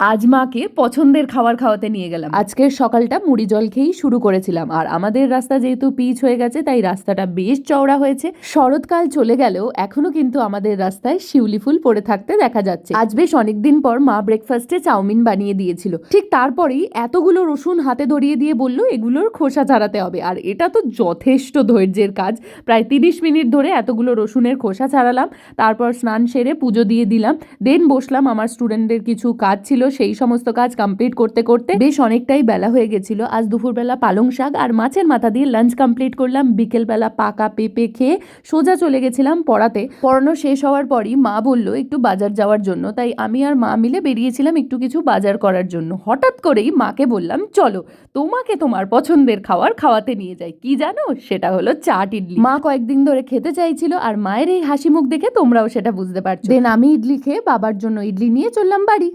আজ মাকে পছন্দের খাবার খাওয়াতে নিয়ে গেলাম। আজকের সকালটা মুড়ি জল খেয়েই শুরু করেছিলাম। আর আমাদের রাস্তা যেহেতু পিচ হয়ে গেছে, তাই রাস্তাটা বেশ চওড়া হয়েছে। শরৎকাল চলে গেলেও এখনও কিন্তু আমাদের রাস্তায় শিউলি ফুল পড়ে থাকতে দেখা যাচ্ছে। আজ বেশ অনেকদিন পর মা ব্রেকফাস্টে চাউমিন বানিয়ে দিয়েছিল। ঠিক তারপরেই এতগুলো রসুন হাতে ধরিয়ে দিয়ে বলল, এগুলোর খোসা ছাড়াতে হবে। আর এটা তো যথেষ্ট ধৈর্যের কাজ। প্রায় তিরিশ মিনিট ধরে এতগুলো রসুনের খোসা ছাড়ালাম। তারপর স্নান সেরে পুজো দিয়ে দিলাম। দেন বসলাম আমার স্টুডেন্টদের কিছু কাজ ছিল সেই সমস্ত কাজ কমপ্লিট করতে করতে বেশ অনেকটাই বেলা হয়ে গেছিল। আজ দুপুরবেলা পালং শাক আর মাছের মাথা দিয়ে লাঞ্চ কমপ্লিট করলাম। বিকেলবেলা পাকা পেঁপে খেয়ে সোজা চলে গেছিলাম পড়াতে। পড়ানো শেষ হওয়ার পরই মা বলল, একটু বাজার যাওয়ার জন্য। তাই আমি আর মা মিলে বেরিয়েছিলাম একটু কিছু বাজার করার জন্য। হঠাৎ করেই মাকে বললাম, চলো, তোমাকে তোমার পছন্দের খাবার খাওয়াতে নিয়ে যাই। কি জানো? সেটা হলো চাট ইডলি। মা কয়েকদিন ধরে খেতে চাইছিল আর মায়ের এই হাসি মুখ দেখে তোমরাও সেটা বুঝতে পারছ। দেন আমি ইডলি খেয়ে বাবার জন্য ইডলি নিয়ে চললাম বাড়ি।